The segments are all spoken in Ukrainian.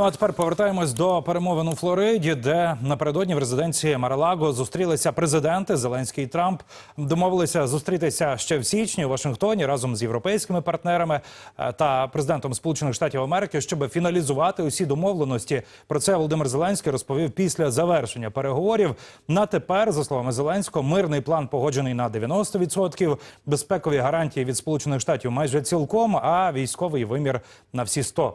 Ну а тепер повертаємось до перемовин у Флориді, де напередодні в резиденції Маралаго зустрілися президенти Зеленський і Трамп. Домовилися зустрітися ще в січні у Вашингтоні разом з європейськими партнерами е, та президентом Сполучених Штатів Америки, щоб фіналізувати усі домовленості. Про це Володимир Зеленський розповів після завершення переговорів. На тепер, за словами Зеленського, мирний план погоджений на 90%, безпекові гарантії від Сполучених Штатів майже цілком, а військовий вимір на всі 100%.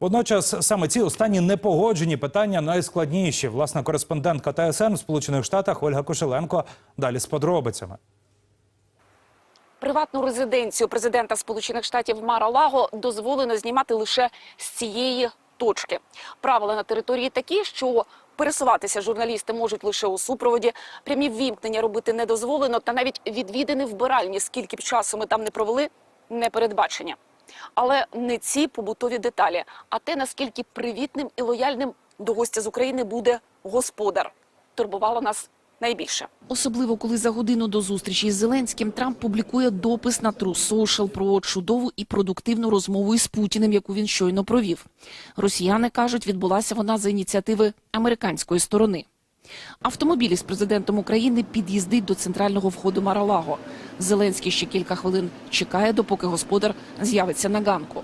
Водночас саме ці останні непогоджені питання найскладніші. Власна кореспондентка ТСН в Сполучених Штатах Ольга Кошеленко далі з подробицями. Приватну резиденцію президента Сполучених Штатів Мара-Лаго дозволено знімати лише з цієї точки. Правила на території такі, що пересуватися журналісти можуть лише у супроводі. Прямі ввімкнення робити не дозволено, та навіть відвідини вбиральні, скільки б часу ми там не провели, не передбачення. Але не ці побутові деталі, а те, наскільки привітним і лояльним до гостя з України буде господар, турбувало нас найбільше. Особливо, коли за годину до зустрічі з Зеленським Трамп публікує допис на True Social про чудову і продуктивну розмову із Путіним, яку він щойно провів. Росіяни кажуть, відбулася вона за ініціативи американської сторони. Автомобіль із президентом України під'їздить до центрального входу Маралаго. Зеленський ще кілька хвилин чекає, допоки господар з'явиться на ганку.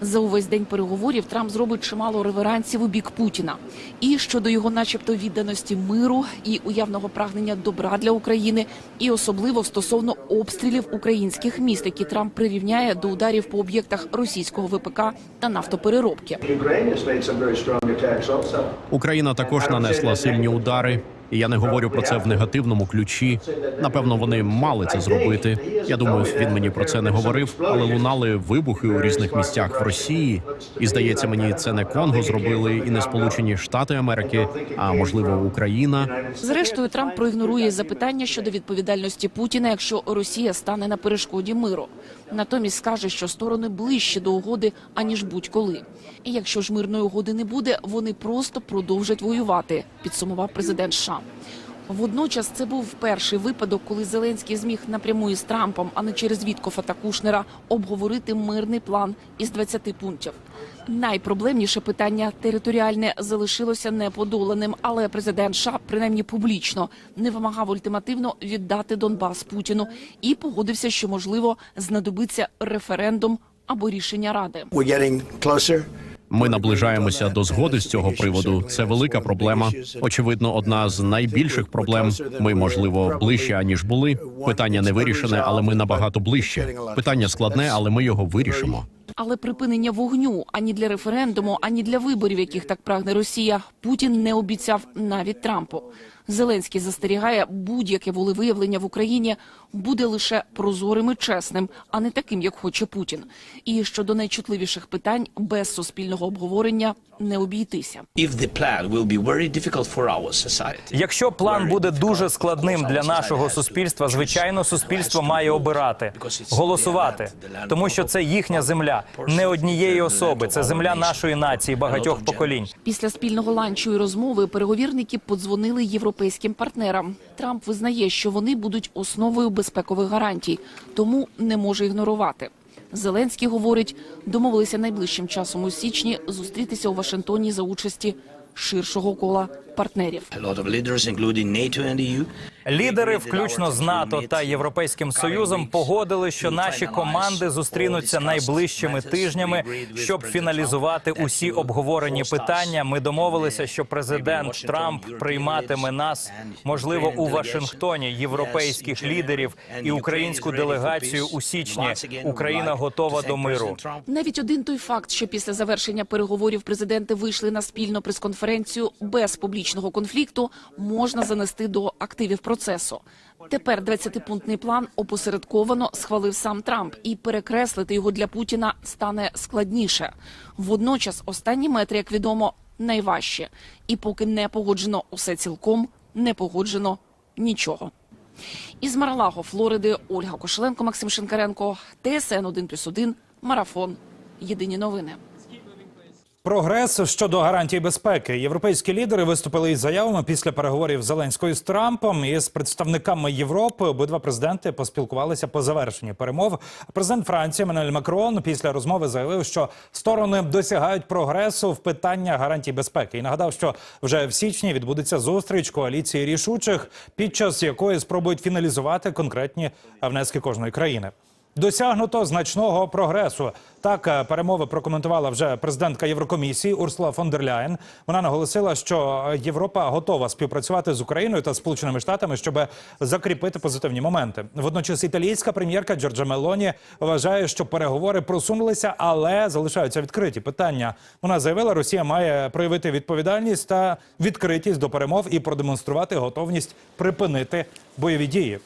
За увесь день переговорів Трамп зробить чимало реверансів у бік Путіна. І щодо його, начебто, відданості миру і уявного прагнення добра для України, і особливо стосовно обстрілів українських міст, які Трамп прирівняє до ударів по об'єктах російського ВПК та нафтопереробки. Україна також нанесла сильні удари. І я не говорю про це в негативному ключі. Напевно, вони мали це зробити. Я думаю, він мені про це не говорив, але лунали вибухи у різних місцях в Росії. І здається, мені це не Конго зробили, і не Сполучені Штати Америки, а можливо Україна. Зрештою, Трамп проігнорує запитання щодо відповідальності Путіна, якщо Росія стане на перешкоді миру. Натомість скаже, що сторони ближче до угоди аніж будь-коли. І якщо ж мирної угоди не буде, вони просто продовжать воювати. Підсумував президент США. Водночас це був перший випадок, коли Зеленський зміг напряму із Трампом, а не через Віткофа та Кушнера, обговорити мирний план із 20 пунктів. Найпроблемніше питання територіальне залишилося неподоленим, але президент США, принаймні публічно, не вимагав ультимативно віддати Донбас Путіну і погодився, що можливо знадобиться референдум або рішення ради. Ми наближаємося до згоди з цього приводу. Це велика проблема. Очевидно, одна з найбільших проблем. Ми можливо ближче аніж були. Питання не вирішене, але ми набагато ближче. Питання складне, але ми його вирішимо. Але припинення вогню ані для референдуму, ані для виборів, яких так прагне Росія, Путін не обіцяв навіть Трампу. Зеленський застерігає, будь-яке волевиявлення в Україні буде лише прозорим і чесним, а не таким, як хоче Путін. І щодо найчутливіших питань без суспільного обговорення не обійтися. Якщо план буде дуже складним для нашого суспільства, звичайно, суспільство має обирати, голосувати, тому що це їхня земля, не однієї особи. Це земля нашої нації, багатьох поколінь. Після спільного ланчу і розмови переговірники подзвонили європейським партнерам. Трамп визнає, що вони будуть основою безпекових гарантій, тому не може ігнорувати. Зеленський говорить, домовилися найближчим часом у січні зустрітися у Вашингтоні за участі ширшого кола партнерів. Лідери, включно з НАТО та Європейським Союзом, погодили, що наші команди зустрінуться найближчими тижнями, щоб фіналізувати усі обговорені питання. Ми домовилися, що президент Трамп прийматиме нас, можливо, у Вашингтоні, європейських лідерів і українську делегацію у січні. Україна готова до миру. Навіть один той факт, що після завершення переговорів президенти вийшли на спільну прес-конференцію без публічного конфлікту, можна занести до активів процесу. Тепер 20-пунктний план опосередковано схвалив сам Трамп, і перекреслити його для Путіна стане складніше. Водночас, останні метри, як відомо, найважчі. І поки не погоджено усе цілком, не погоджено нічого. Із Маралаго, Флориди, Ольга Кошеленко, Максим Шинкаренко, ТСН 1+,1, Марафон. Єдині новини. Прогрес щодо гарантій безпеки. Європейські лідери виступили із заявами після переговорів Зеленської з Трампом і з представниками Європи. Обидва президенти поспілкувалися по завершенні перемов. Президент Франції Еммануель Макрон після розмови заявив, що сторони досягають прогресу в питання гарантій безпеки. І нагадав, що вже в січні відбудеться зустріч коаліції рішучих, під час якої спробують фіналізувати конкретні внески кожної країни. Досягнуто значного прогресу. Так е, перемови прокоментувала вже президентка Єврокомісії Урсула фон дер Ляєн. Вона наголосила, що Європа готова співпрацювати з Україною та Сполученими Штатами, щоб закріпити позитивні моменти. Водночас італійська прем'єрка Джорджа Мелоні вважає, що переговори просунулися, але залишаються відкриті питання. Вона заявила, Росія має проявити відповідальність та відкритість до перемов і продемонструвати готовність припинити бойові дії.